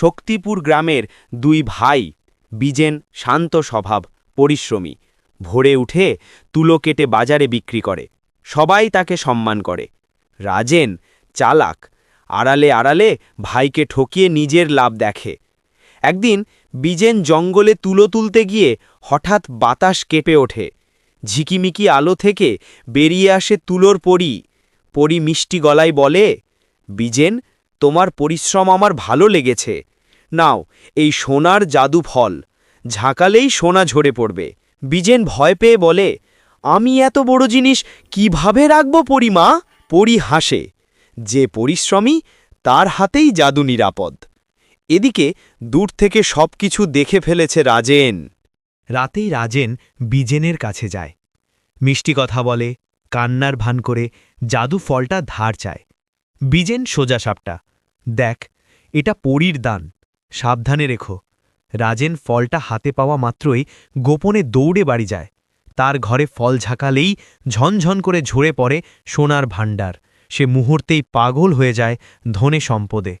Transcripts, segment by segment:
শক্তিপুর গ্রামের দুই ভাই, বিজেন শান্ত স্বভাব, পরিশ্রমী। ভোরে উঠে তুলো কেটে বাজারে বিক্রি করে। সবাই তাকে সম্মান করে। রাজেন চালাক। আড়ালে আড়ালে ভাইকে ঠকিয়ে নিজের লাভ দেখে। একদিন বিজেন জঙ্গলে তুলো তুলতে গিয়ে হঠাৎ বাতাস কেঁপে ওঠে। ঝিকিমিকি আলো থেকে বেরিয়ে আসে তুলোর পরি। পরি মিষ্টি গলায় বলে, বিজেন, তোমার পরিশ্রম আমার ভালো লেগেছে। নাও, এই সোনার জাদু ফল। ঝাঁকালেই সোনা ঝরে পড়বে। বিজেন ভয় পেয়ে বলে, আমি এত বড় জিনিস কীভাবে রাখব পরিমা পরি হাসে, যে পরিশ্রমী, তার হাতেই জাদু নিরাপদ। এদিকে দূর থেকে সবকিছু দেখে ফেলেছে রাজেন। রাতেই রাজেন বিজেনের কাছে যায়। মিষ্টি কথা বলে, কান্নার ভান করে জাদু ফলটা ধার চায়। বিজেন সোজা সাপটা, দেখ, এটা পরীর দান। সাবধানে রেখো। রাজেন ফলটা হাতে পাওয়া মাত্রই গোপনে দৌড়ে বাড়ি যায়। তার ঘরে ফল ঝাঁকালেই ঝনঝন করে ঝরে পড়ে সোনার ভাণ্ডার। সে মুহূর্তেই পাগল হয়ে যায় ধনে সম্পদে।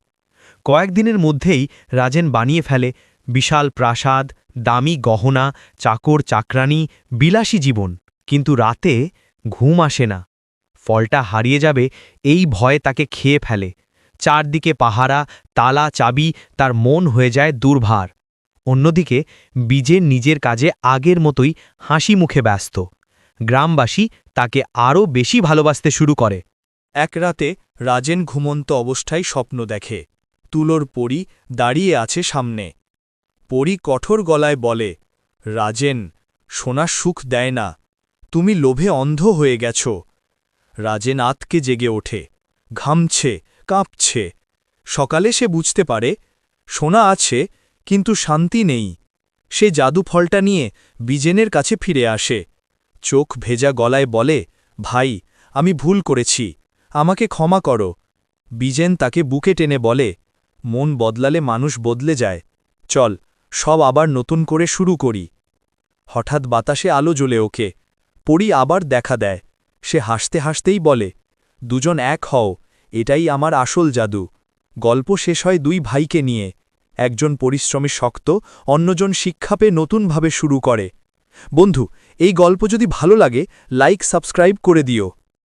কয়েকদিনের মধ্যেই রাজেন বানিয়ে ফেলে বিশাল প্রাসাদ, দামি গহনা, চাকর, চাকরানি, বিলাসী জীবন। কিন্তু রাতে ঘুম আসে না। ফলটা হারিয়ে যাবে, এই ভয়ে তাকে খেয়ে ফেলে। চারদিকে পাহারা, তালা, চাবি, তার মন হয়ে যায় দুর্ভার। অন্যদিকে বীজের নিজের কাজে আগের মতোই হাসি মুখে ব্যস্ত। গ্রামবাসী তাকে আরও বেশি ভালোবাসতে শুরু করে। এক রাতে রাজেন ঘুমন্ত অবস্থায় স্বপ্ন দেখে। তুলোর পরি দাঁড়িয়ে আছে সামনে। পরি কঠোর গলায় বলে, রাজেন, সোনা সুখ দেয় না। তুমি লোভে অন্ধ হয়ে গেছ। রাজেন আতকে জেগে ওঠে। ঘামছে কাঁপছে। সকালে সে বুঝতে পারে, সোনা আছে, কিন্তু শান্তি নেই। সে জাদু ফলটা নিয়ে বিজেনের কাছে ফিরে আসে। চোখ ভেজা গলায় বলে, ভাই, আমি ভুল করেছি, আমাকে ক্ষমা করো। বিজেন তাকে বুকে টেনে বলে, মন বদলালে মানুষ বদলে যায়। চল, সব আবার নতুন করে শুরু করি। হঠাৎ বাতাসে আলো জ্বলে ওকে, পরি আবার দেখা দেয়। সে হাসতে হাসতেই বলে, দুজন এক হও। এটাই আমার আসল জাদু। গল্প শেষ হয় দুই ভাইকে নিয়ে। একজন পরিশ্রমী শক্ত, অন্যজন শিক্ষা পেয়ে নতুনভাবে শুরু করে। বন্ধু, এই গল্প যদি ভালো লাগে লাইক সাবস্ক্রাইব করে দিও।